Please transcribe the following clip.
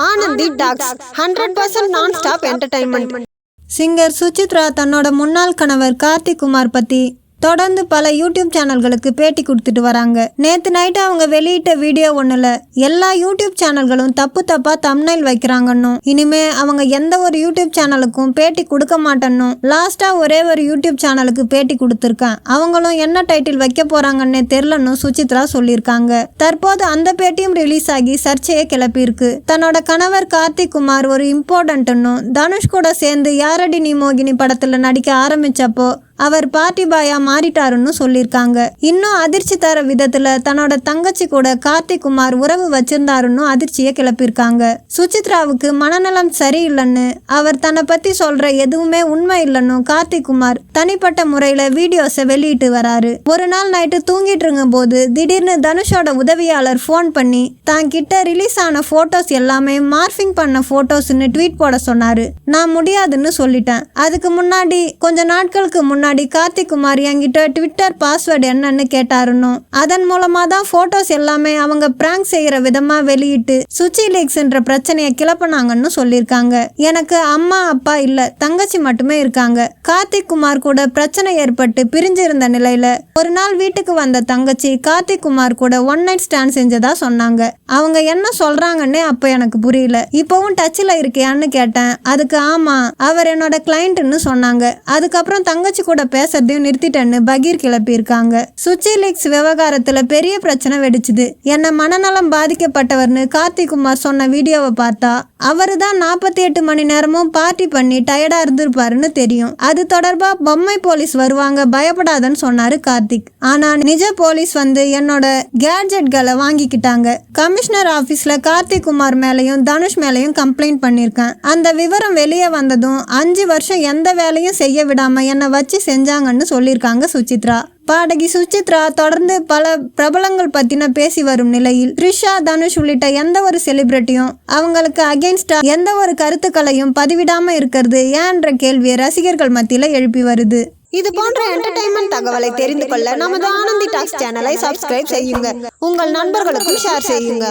Anandhi talks hundred percent non stop entertainment singer Suchitra தன்னோட முன்னாள் கணவர் கார்த்திக் குமார் பத்தி தொடர்ந்து பல யூடியூப் சேனல்களுக்கு பேட்டி கொடுத்துட்டு வராங்க. நேத்து நைட்டு அவங்க வெளியிட்ட வீடியோ ஒண்ணுல எல்லா யூடியூப் சேனல்களும் தப்பு தப்பா தம்னைல் வைக்கிறாங்கன்னும். இனிமே அவங்க எந்த ஒரு யூடியூப் சேனலுக்கும் பேட்டி கொடுக்க மாட்டேன்னும். லாஸ்டா ஒரே ஒரு யூடியூப் சேனலுக்கு பேட்டி கொடுத்துருக்கேன். அவங்களும் என்ன டைட்டில் வைக்க போறாங்கன்னே தெரிலன்னு சுசித்ரா சொல்லியிருக்காங்க. தற்போது அந்த பேட்டியும் ரிலீஸ் ஆகி சர்ச்சையை கிளப்பியிருக்கு. தன்னோட கணவர் கார்த்திக் குமார் ஒரு இம்பார்ட்டன்ட்னும் தனுஷ் கூட சேர்ந்து யாரடி நீ மோகினி படத்துல நடிக்க ஆரம்பிச்சப்போ அவர் பார்ட்டி பாயா மாறிட்டாருன்னு சொல்லியிருக்காங்க. இன்னும் அதிர்ச்சி தர விதத்துல தன்னோட தங்கச்சி கூட கார்த்திக் குமார் உறவு வச்சிருந்தாருன்னு அதிர்ச்சியை கிளப்பியிருக்காங்க. சுசித்ராவுக்கு மனநலம் சரியில்லைன்னு அவர் தன்னை பத்தி சொல்ற எதுவுமே உண்மை இல்லைன்னு கார்த்திக் குமார் தனிப்பட்ட முறையில வீடியோஸை வெளியிட்டு வராரு. ஒரு நாள் நைட்டு தூங்கிட்டு இருக்கும் போது திடீர்னு தனுஷோட உதவியாளர் ஃபோன் பண்ணி தான் கிட்ட ரிலீஸ் ஆன போட்டோஸ் எல்லாமே மார்ஃபிங் பண்ண போட்டோஸ்னு ட்வீட் போட சொன்னாரு. நான் முடியாதுன்னு சொல்லிட்டேன். அதுக்கு முன்னாடி கொஞ்ச நாட்களுக்கு முன்னாடி கார்த்திக் குமார் என்கிட்ட ட்விட்டர் பாஸ்வேர்டு என்னன்னு கேட்டாருன்னு அதன் மூலமா தான் போட்டோஸ் எல்லாமே அவங்க பிராங்க் செய்யற விதமா வெளியிட்டு சுச்சி லீக்ஸ்ன்ற பிரச்சனையை கிளப்பினாங்கன்னு சொல்லியிருக்காங்க எனக்கு அம்மா அப்பா இல்ல தங்கச்சி மட்டுமே இருக்காங்க. கார்த்திக் குமார் கூட பிரச்சனை ஏற்பட்டு பிரிஞ்சிருந்த நிலையில ஒரு நாள் வீட்டுக்கு வந்த தங்கச்சி கார்த்திக் குமார் கூட ஒன் நைட் ஸ்டாண்ட் செஞ்சதா சொன்னாங்க. அவங்க என்ன சொல்றாங்கன்னே அப்ப எனக்கு புரியல. இப்பவும் டச்சில் இருக்கியான்னு கேட்டேன். அதுக்கு ஆமா அவர் என்னோட கிளைண்ட்னு சொன்னாங்க. அதுக்கப்புறம் தங்கச்சி கூட பேசுறதையும் நிறுத்திட்டேன்னு பகீர் கிளப்பியிருக்காங்க. சுச்சி லீக்ஸ் விவகாரத்துல பெரிய பிரச்சனை வெடிச்சுது. என்ன மனநலம் பாதிக்கப்பட்டவர்னு கார்த்திக் குமார் சொன்ன வீடியோவை பார்த்தா அவரு தான் நாற்பத்தி எட்டு மணி நேரமும் பார்ட்டி பண்ணி டயர்டாக இருந்திருப்பாருன்னு தெரியும். அது தொடர்பாக பொம்மை போலீஸ் வருவாங்க பயப்படாதன்னு சொன்னாரு கார்த்திக். ஆனால் நிஜ போலீஸ் வந்து என்னோட கேட்ஜெட்களை வாங்கிக்கிட்டாங்க. கமிஷனர் ஆஃபீஸில் கார்த்திக் குமார் மேலேயும் தனுஷ் மேலேயும் கம்ப்ளைண்ட் பண்ணியிருக்கேன் அந்த விவரம் வெளியே வந்ததும் அஞ்சு வருஷம் எந்த வேலையும் செய்ய விடாமல் என்னை வச்சு செஞ்சாங்கன்னு சொல்லியிருக்காங்க சுசித்ரா. பாடகி சுசித்ரா தொடர்ந்து பல பிரபலங்கள் பத்தின பேசி வரும் நிலையில் த்ரிஷா தனுஷ் உள்ளிட்ட எந்த ஒரு செலிபிரிட்டியும் அவங்களுக்கு அகேன்ஸ்டா எந்த ஒரு கருத்துக்களையும் பதிவிடாம இருக்கிறது ஏன்ற கேள்வியை ரசிகர்கள் மத்தியில எழுப்பி வருது. இது போன்ற என்டர்டைன்மெண்ட் தகவலை தெரிந்து கொள்ள நமது ஆனந்தி டாக்ஸ் சேனலை சப்ஸ்கிரைப் செய்யுங்க. உங்கள் நண்பர்களுக்கும் ஷேர் செய்யுங்க.